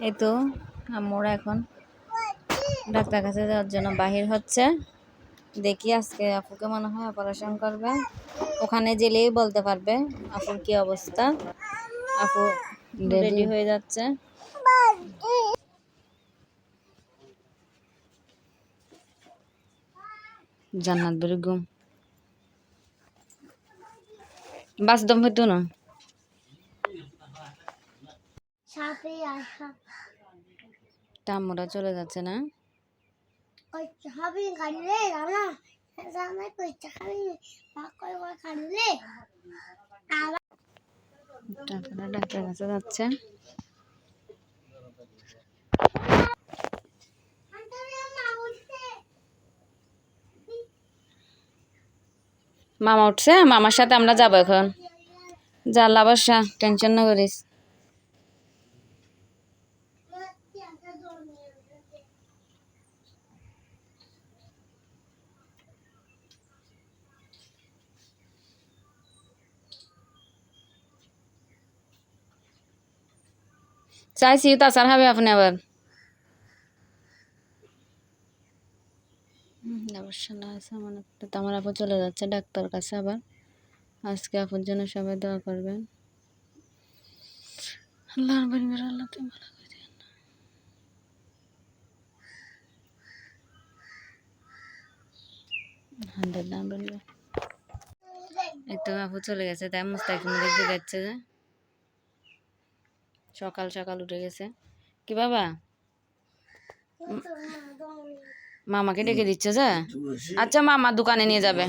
এই তো আমরা এখন ডাক্তার কাছে যাওয়ার জন্য বাহির হচ্ছে। দেখি আজকে আপুকে মনে হয় অপারেশন করবে। ওখানে গেলেই বলতে পারবে আপুর কি অবস্থা। আপু রেডি হয়ে যাচ্ছে। জান্নাত বেগম বাস দম না। সাপে আসা টাম্মুরা চলে যাচ্ছে না? ডাক্তার কাছে যাচ্ছে। মামা উঠছে মামার সাথে আমরা যাব এখন। যা লাবাসা টেনশন না করিস। চাইছি তাছাড়া হবে আপনি আবার। আমার তো আপু চলে যাচ্ছে ডাক্তার কাছে আবার। আজকে আপুর জন্য সবাই দোয়া করবেন। পরিবার আল্লাহ তুমি ভালো করে দিয়েন। হান্ড্রেড না এই তো আপু চলে গেছে, তাই মুস্তাকিম দেখতে যাচ্ছে যে। সকাল সকাল উঠে গেছে। কি বাবা? মামাকে ডেকে দিচ্ছে যে। আচ্ছা মামা দোকানে নিয়ে যাবে।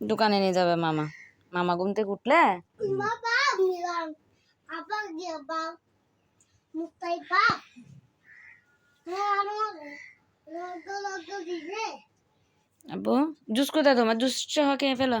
দোকানে নিয়ে যাবে মামা। মামা ঘুম থেকে উঠলে? বাপ হ্যাঁ জুস কোথায় তোমার? জুস খেয়ে ফেলো।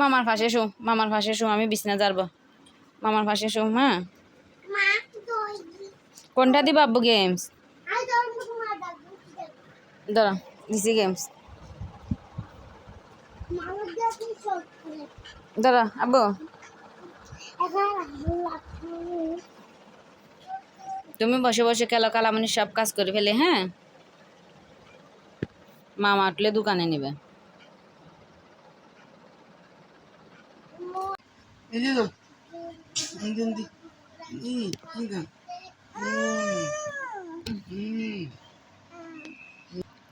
মামার পাশে শো, মামার পাশে শো, আমি বিছনা যাব মামার পাশে শো হ্যাঁ কোনটা দিবা আব্বু গেমস দাঁড়া দিছি গেমস দাঁড়া আব্বু। তুমি বসে বসে খেলো কালামনি সব কাজ করে ফেলে হ্যাঁ? মামা উঠলে দোকানে নিবে।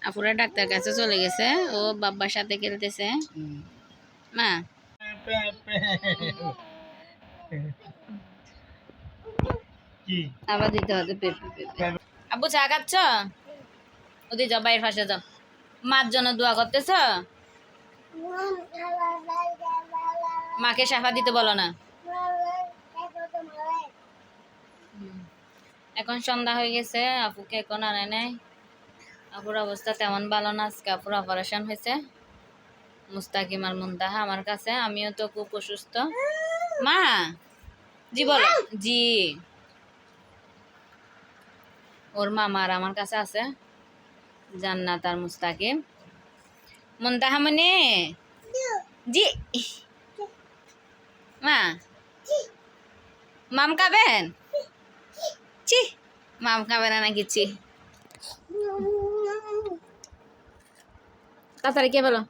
আপুরা ডাক্তার কাছে চলে গেছে ও বাবার সাথে খেলতেছে. মা। কি? আবার দিতে হবে পেঁপে পেঁপে। আব্বু চা খাচ্ছ? ওদি যাও বাইরের পাশে যাও মার জন্য দোয়া করতেছ? মাকে সাফা দিতে বলো না। এখন সন্ধ্যা হয়ে গেছে, আপুকে এখন আনে নাই। আপুর অবস্থা তেমন ভালো না, আজকে আপুর অপারেশন হয়েছে। মুস্তাকিম আর মুন্তাহা আমার কাছে, আমিও তো খুব অসুস্থ। মা, জি বলো, জি। ওর মামা আর আমার কাছে আছে, জান্নাত আর মুস্তাকিম। মুন্তাহা মনে? জি। মা। মাম খাবেন? চি মাম খাবে না নাকি চি তাড়াতাড়ি কে ফেলো।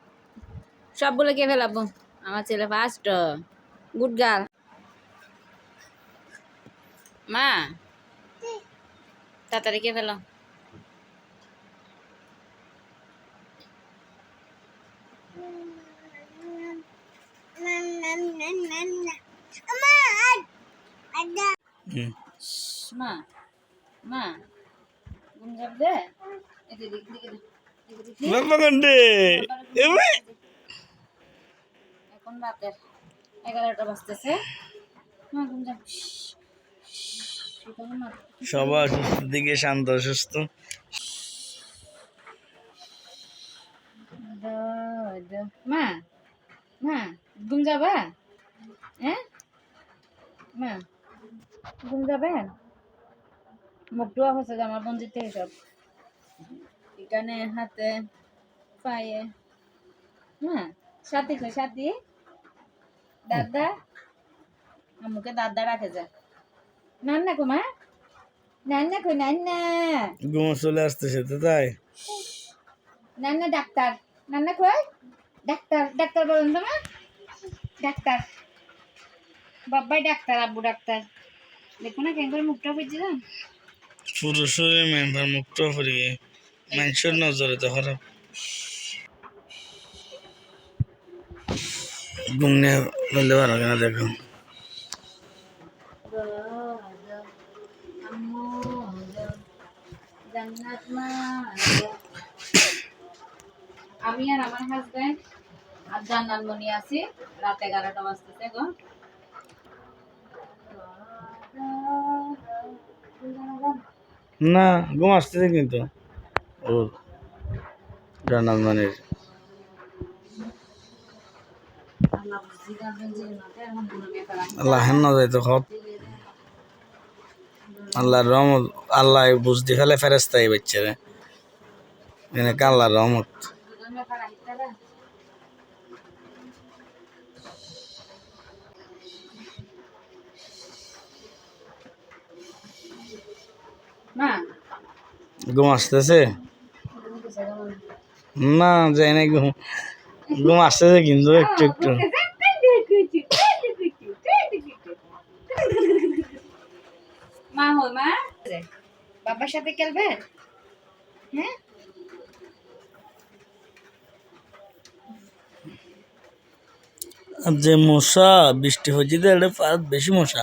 সবগুলো কে ফেলাবো। আমার ছেলে ফার্স্ট গুড গার্ল মা। তাড়াতাড়ি কে ফেলো। মা মা ঘুম যাবে? এদিকে দিকে দিকে দিকে দিকে Bapak এখন রাতের এগারোটা বাজতেছে। মা ঘুম যাবে। সবার দিকে শান্ত সুস্থ মা মা ঘুম যাবা? হ্যাঁ? মা ঘুম যাবেন মুখটু হচ্ছে জামা পঞ্জিতে সব। এখানে হাতে পায়ে। হ্যাঁ সাথী সাথী? দাদা? আমুকে দাদা রাখে যা। নান্না কো মা? নান্না কই? নান্না। ঘুম চলে আসতেছে তো তাই। নান্না ডাক্তার। নান্না কই? ডাক্তার ডাক্তার বলুন তো মা। ডাক্তার। বাবাই ডাক্তার আব্বু ডাক্তার। দেখো না কেন করে মুখটা বুঝছিলাম পুরো শরীর মেম্বার মুক্ত করিয়ে মানুষের নজরে তো খারাপ ঘুম নিয়ে বলতে পারো কেন দেখো। আমি আর আমার হাজবেন্ড আর মনি আছি। রাত এগারোটা বাজতেছে গো। না ঘুম আসতেছে কিন্তু। ওর মানের আল্লাহ হেন না যাইতো খত আল্লাহর রহমত আল্লাহ বুঝতে ফেলে ফেরেস্তাই বাচ্চা রে এনে আল্লাহর রহমত? ঘুম আসতেছে? না যাই না ঘুম ঘুম আসতেছে কিন্তু একটু একটু। মা হো মা। বাবার সাথে খেলবে? হ্যাঁ? যে মশা বৃষ্টি হচ্ছে এটা বেশি মশা।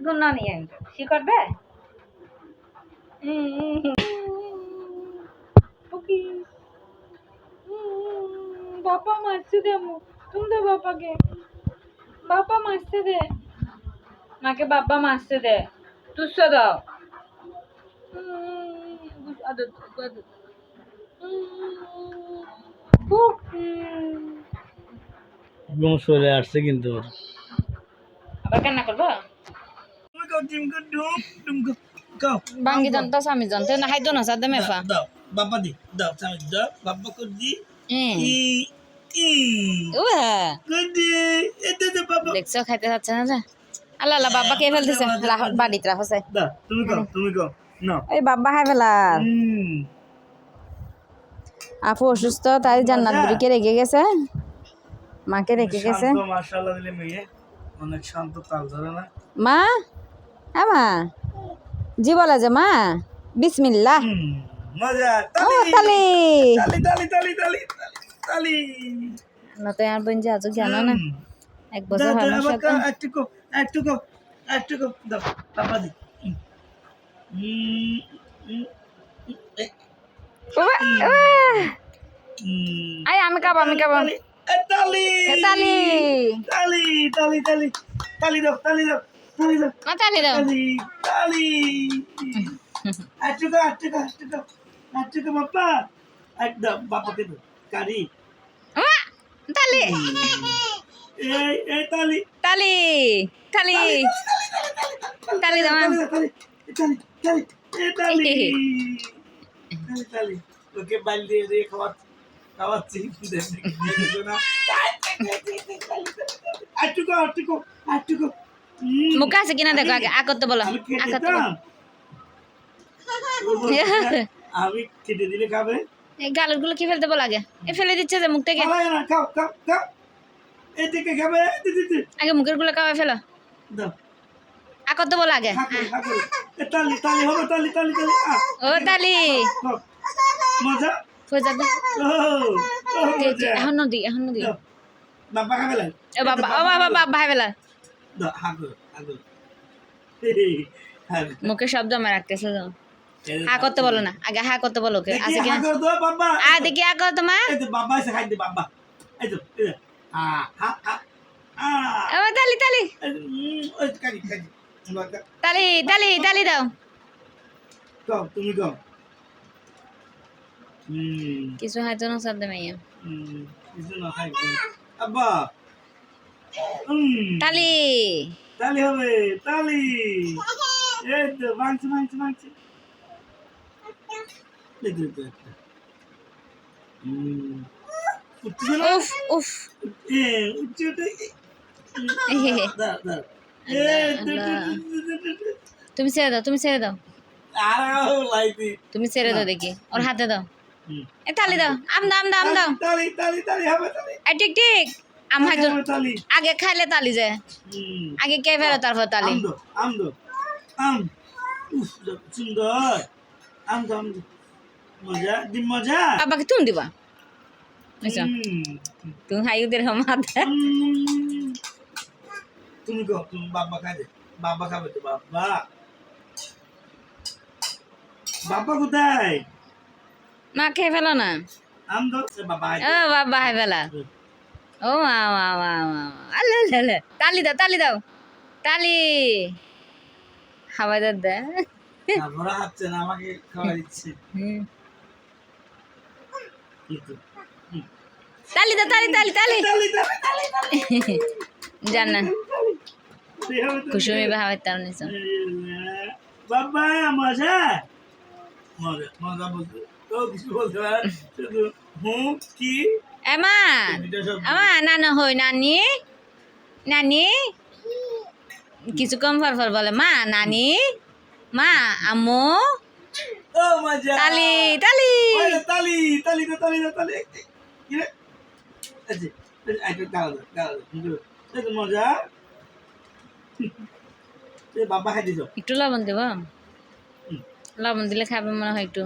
Gunanya, si korban. బాపా మర్చిదేమో తుందో బాపాకి బాపా మర్చిదే మాకే బాపా మర్చిదే తుస్సదావు అది అది এবং চলে আসছে কিন্তু আবার কান্না করব বাঙ্গি জানতো স্বামী জানতো না খাইতো না সাদে মেফা। দাও বাবা দি দাও দাও বাবা কর দি ই ই। উয়া। কর এতে দে বাবা। দেখছ খাইতে যাচ্ছে না আল্লাহ আল্লাহ বাবা কে ফেলতেছে? রাহ- বাড়িতে রাখো দাও তুমি কও তুমি কও না ওই বাবা খাই ফেলার হুম আপু অসুস্থ তাই জান্নাত বুড়িকে রেখে গেছে। মাকে রেখে গেছে। শান্ত মাশাআল্লাহ দিলে মেয়ে। অনেক শান্ত তাল ধরে না। মা? হ্যাঁ মা। জি বলা যে মা বিসমিল্লা না তো আর বোন যে আজও জানো না। এক বছর হলো একটু কো একটু কো একটু কো দাও পাপা দি। আই আমি কাব আমি কাব তালি তালি। তালি তালি তালি তালি তালি দাও। চালিয়ে দাও আটুকো আটুকো আটুকো আটুকো বাপ্পা একদম বাপ্পাকে দো কারি তালি এই এই তালি তালি তালি তালি দাও তালি তালি তালি তালি তালি তালি ওকে বাল দিয়ে দিয়ে খাওয়াচ্ছি খাওয়াচ্ছি দেখো না আটুকো আটুকো আটুকো মুখে আছে কিনা দেখো আগে আ করতে বলো আ করতে বলো আমি খেতে দিলে খাবে এই গালগুলো কি ফেলতে বলো আগে এ ফেলে দিচ্ছে যে মুখ থেকে খাও খাও খাও এদিকে খাবে আগে মুখেরগুলো খাওয়া ফেলো দাও আ করতে বলো আগে খা করে, খা করে। এ তালি তালি হবে তালি তালি তালি ও তালি। মজা কই যাবে এখন নদী এখন নদী। বাবা খাবে ও বাবা বাবা বাবা মুখে শব্দ আমার রাখতেছে তো। হা করতে বলো না আগে হা করতে বলো ওকে। আছে দো বাবা। আ দেখি আ করো তোমার। বাবা এসে খাই দে বাবা। এই তো আ হা হা আ। ও তালি তালি। তালি তালি তালি দাও। তুমি কিছু হয়তো না শব্দ মাইয়া কিছু না খাই আব্বা। তালি। তালি হবে তালি। এই তো উফ উফ। এ উঠছে দু, দু, দু। তুমি ছেড়ে দাও তুমি ছেড়ে দাও। তুমি ছেড়ে দাও দেখি ওর হাতে দাও। এ তালি দাও আম দাও আম দাও ঠিক ঠিক আম হয়তো হবে তালি। আগে খাইলে তালি যে আগে কে ফেলো তারপর তালি? সুন্দর। মজা মজা? বাবাকে তুমি দিবা। তুমি হাইউদের মাথা। হুম। তুমি গো তুমি বাবা খাবে বাবা খাবে তো বাবা। বাবা কোথায়? না খেয়ে ফেলো না। আম বাবা ও বাবা হাই ফেলা। ও আল্লাহ আল্লাহ তালি দাও তালি দাও। তালি। হাওয়া দাও দে। তালি দাও তালি তালি তালি। জান। কুসুমি বাহাওয়ার তার নিছো। বাবা মজা? মজা মজা বলতে তো কিছু বলতে পারে শুধু হুম কি? এমা আমা নানা হই নানি। নানি? কিছু কম ফারফার বলে। মা নানি? মা আম্মু? তালি তালি। তালি মজা। বাবা খাই দিছ একটু লবণ দেব? লবণ দিলে খাবে মনে হয় একটু।